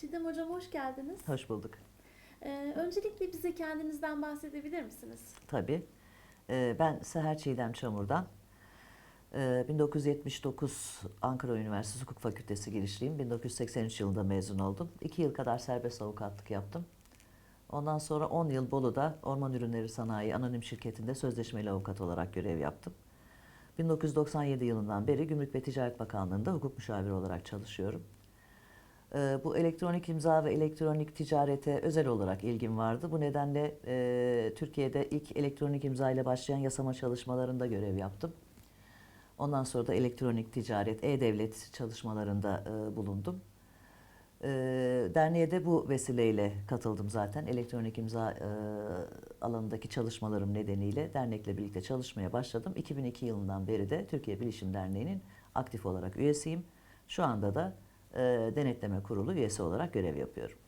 Çiğdem Hocam hoş geldiniz. Hoş bulduk. Ee, öncelikle bize kendinizden bahsedebilir misiniz? Tabii. Ee, Ben Seher Çiğdem Çamur'dan. Ee, 1979 Ankara Üniversitesi Hukuk Fakültesi girişliyim. 1983 yılında mezun oldum. 2 yıl kadar serbest avukatlık yaptım. Ondan sonra 10 yıl Bolu'da Orman Ürünleri Sanayi Anonim Şirketi'nde sözleşmeli avukat olarak görev yaptım. 1997 yılından beri Gümrük ve Ticaret Bakanlığı'nda hukuk müşaviri olarak çalışıyorum. Ee, Bu elektronik imza ve elektronik ticarete özel olarak ilgim vardı. Bu nedenle e, Türkiye'de ilk elektronik imza ile başlayan yasama çalışmalarında görev yaptım. Ondan sonra da elektronik ticaret, e-devlet çalışmalarında e, bulundum. E, derneğe de bu vesileyle katıldım zaten. Elektronik imza e, alanındaki çalışmalarım nedeniyle dernekle birlikte çalışmaya başladım. 2002 yılından beri de Türkiye Bilişim Derneği'nin aktif olarak üyesiyim. Şu anda da e, denetleme kurulu üyesi olarak görev yapıyorum.